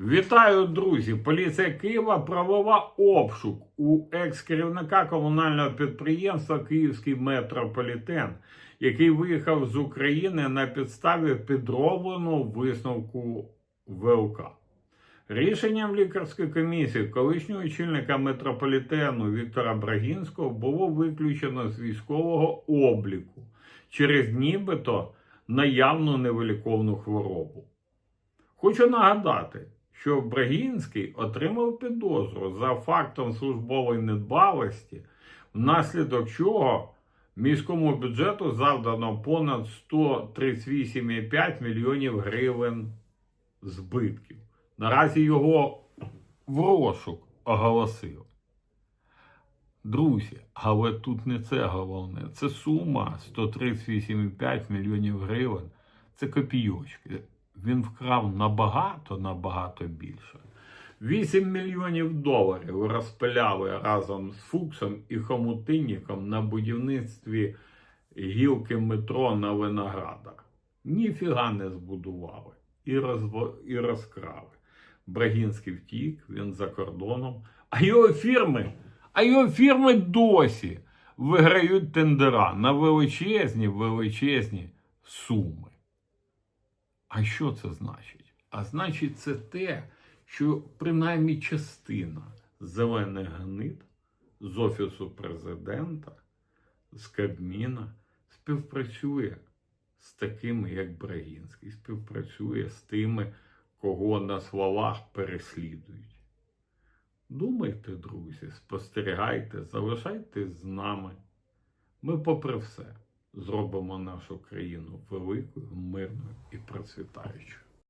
Вітаю, друзі! Поліція Києва провела обшук у екс-керівника комунального підприємства Київський метрополітен, який виїхав з України на підставі підробленого висновку ВЛК. Рішенням лікарської комісії колишнього очільника метрополітену Віктора Брагінського було виключено з військового обліку через нібито наявну невиліковну хворобу. Хочу нагадати, що Брагінський отримав підозру за фактом службової недбалості, внаслідок чого міському бюджету завдано понад 138,5 мільйонів гривень збитків. Наразі його в розшук оголосив. Друзі, але тут не це головне. Це сума 138,5 мільйонів гривень. Це копійочки. Він вкрав набагато, набагато більше. 8 мільйонів доларів розпиляли разом з Фуксом і Хомутинніком на будівництві гілки метро на виноградах. Ніфіга не збудували і, розво... і розкрали. Брагінський втік, він за кордоном, а його фірми, а його фірми досі виграють тендера на величезні, величезні суми. А що це значить? А значить, це те, що принаймні частина зелених гнид з Офісу президента, з Кабміна співпрацює з такими, як Брагінський, співпрацює з тими, кого на словах переслідують. Думайте, друзі, спостерігайте, залишайтесь з нами. Ми, попри все, зробимо нашу країну великою, мирною і процвітаючою.